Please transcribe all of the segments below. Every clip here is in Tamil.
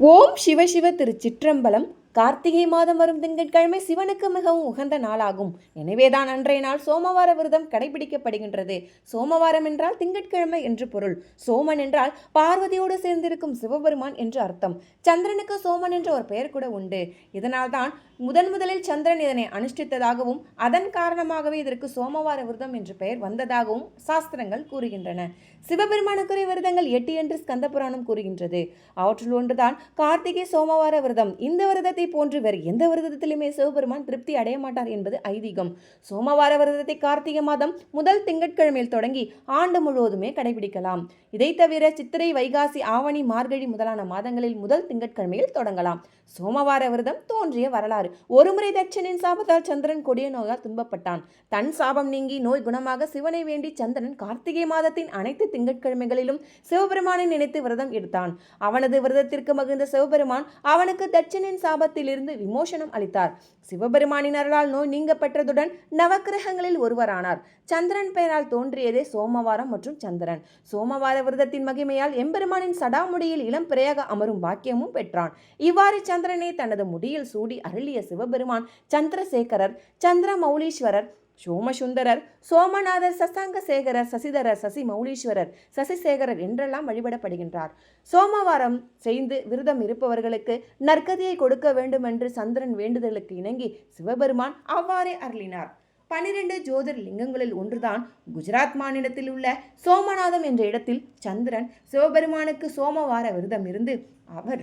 ஓம் சிவசிவ சிவ திருச்சிற்றம்பலம் கார்த்திகை மாதம் வரும் திங்கட்கிழமை சிவனுக்கு மிகவும் உகந்த நாளாகும். எனவேதான் அன்றைய நாள் சோமவார விரதம் கடைபிடிக்கப்படுகின்றது. சோமவாரம் என்றால் திங்கட்கிழமை என்று பொருள். சோமன் என்றால் பார்வதியோடு சேர்ந்திருக்கும் சிவபெருமான் என்று அர்த்தம். சந்திரனுக்கு சோமன் என்ற ஒரு பெயர் கூட உண்டு. இதனால்தான் முதன் முதலில் சந்திரன் இதனை அனுஷ்டித்ததாகவும் அதன் காரணமாகவே இதற்கு சோமவார விரதம் என்று பெயர் வந்ததாகவும் சாஸ்திரங்கள் கூறுகின்றன. சிவபெருமானுக்குரிய விரதங்கள் எட்டு என்று ஸ்கந்த புராணம் கூறுகின்றது. அவற்றுள் ஒன்றுதான் கார்த்திகை சோமவார விரதம். இந்த விரதத்தை போன்று வேறு எந்த விரதத்திலுமே சிவபெருமான் திருப்தி அடைய மாட்டார் என்பது ஐதீகம். சோமவார விரதத்தை கார்த்திகை மாதம் முதல் திங்கட்கிழமையில் தொடங்கி ஆண்டு முழுவதுமே கடைபிடிக்கலாம். இதை தவிர சித்திரை வைகாசி ஆவணி மார்கழி முதலான மாதங்களில் முதல் திங்கட்கிழமையில் தொடங்கலாம். சோமவார விரதம் தோன்றிய வரலாறு. ஒருமுறை தட்சனின் சாபத்தால் சந்திரன் கொடிய நோயால் துன்பப்பட்டான். தன் சாபம் நீங்கி நோய் குணமாக சிவனை வேண்டி சந்திரன் கார்த்திகை மாதத்தின் அனைத்து திங்கட்கிழமைகளிலும் சிவபெருமானை நினைத்து விரதம் எடுத்தான். அவனது விரதத்திற்கு மகிழ்ந்த சிவபெருமான் அவனுக்கு தட்சனின் சாபத்திலிருந்து விமோசனம் அளித்தார். சிவபெருமானின் அருளால் நோய் நீங்க பெற்றதுடன் நவக்கிரகங்களில் ஒருவரானார். சந்திரன் பெயரால் தோன்றியதே சோமவாரம் மற்றும் சந்திரன். சோமவார விரதத்தின் மகிமையால் எம்பெருமானின் சடாமுடியில் இளம் பிறையாக அமரும் பாக்கியமும் பெற்றான். இவ்வாறு சந்திரனை தனது முடியில் சூடி அருளிய சிவபெருமான் சந்திரசேகரர் சந்திர மௌலீஸ்வரர் சோமசுந்தரர் சோமநாதர் சசாங்க சேகரர் சசிதரர் சசி மௌலீஸ்வரர் சசிசேகரர் என்றெல்லாம் வழிபடப்படுகின்றார். சோமவாரம் செய்து விரதம் இருப்பவர்களுக்கு நற்கதியை கொடுக்க வேண்டும் என்று சந்திரன் வேண்டுதலுக்கு இணங்கி சிவபெருமான் அவ்வாறே அருளினார். பனிரெண்டு ஜோதிர் லிங்கங்களில் ஒன்றுதான் குஜராத் மாநிலத்தில் உள்ள சோமநாதம் என்ற இடத்தில் சந்திரன் சிவபெருமானுக்கு சோமவார விரதம் இருந்து அவர்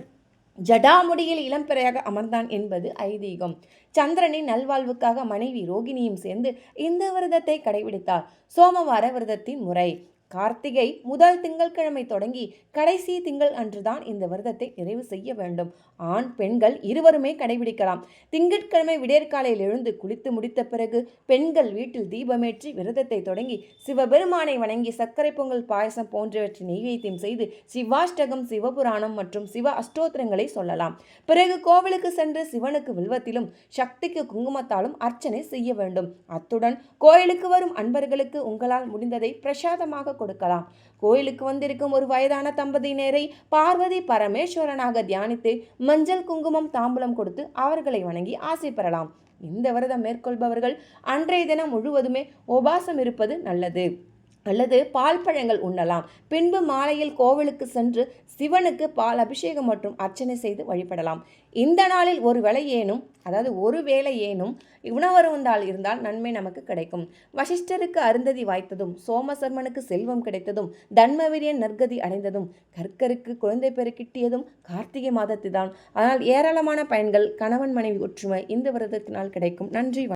ஜடாமுடியில் இளம்பிறையாக அமர்ந்தான் என்பது ஐதீகம். சந்திரனின் நல்வாழ்வுக்காக மனைவி ரோகிணியும் சேர்ந்து இந்த விரதத்தை கடைபிடித்தார். சோமவார விரதத்தின் முறை. கார்த்திகை முதல் திங்கட்கிழமை தொடங்கி கடைசி திங்கள் அன்றுதான் இந்த விரதத்தை நிறைவு செய்ய வேண்டும். ஆண் பெண்கள் இருவருமே கடைபிடிக்கலாம். திங்கட்கிழமை விடியற்காலையில் எழுந்து குளித்து முடித்த பிறகு பெண்கள் வீட்டில் தீபமேற்றி விரதத்தை தொடங்கி சிவபெருமானை வணங்கி சர்க்கரை பொங்கல் பாயசம் போன்றவற்றை நெய்வேத்தியம் செய்து சிவாஷ்டகம் சிவபுராணம் மற்றும் சிவ அஷ்டோத்திரங்களை சொல்லலாம். பிறகு கோவிலுக்கு சென்று சிவனுக்கு வில்வத்திலும் சக்திக்கு குங்குமத்தாலும் அர்ச்சனை செய்ய வேண்டும். அத்துடன் கோயிலுக்கு வரும் அன்பர்களுக்கு உங்களால் முடிந்ததை பிரசாதமாக கொடுக்கலாம். கோயிலுக்கு வந்திருக்கும் ஒரு வயதான தம்பதியினரை பார்வதி பரமேஸ்வரனாக தியானித்து மஞ்சள் குங்குமம் தாம்பூலம் கொடுத்து அவர்களை வணங்கி ஆசை பெறலாம். இந்த விரதம் மேற்கொள்பவர்கள் அன்றைய தினம் முழுவதுமே உபாசம் இருப்பது நல்லது. அல்லது பால் பழங்கள் உண்ணலாம். பின்பு மாலையில் கோவிலுக்கு சென்று சிவனுக்கு பால் அபிஷேகம் மற்றும் அர்ச்சனை செய்து வழிபடலாம். இந்த நாளில் ஒரு வேளை ஏனும் அதாவது ஒரு வேளை ஏனும் உணவருந்தால் இருந்தால் நன்மை நமக்கு கிடைக்கும். வசிஷ்டருக்கு அருந்ததி வாய்த்ததும் சோமசர்மனுக்கு செல்வம் கிடைத்ததும் தன்மவீரியன் நற்கதி அடைந்ததும் கற்கருக்கு குழந்தை பெரு கிட்டியதும் கார்த்திகை மாதத்துதான். ஆனால் ஏராளமான பயன்கள் கணவன் மனைவி ஒற்றுமை இந்த விரதத்தினால் கிடைக்கும். நன்றி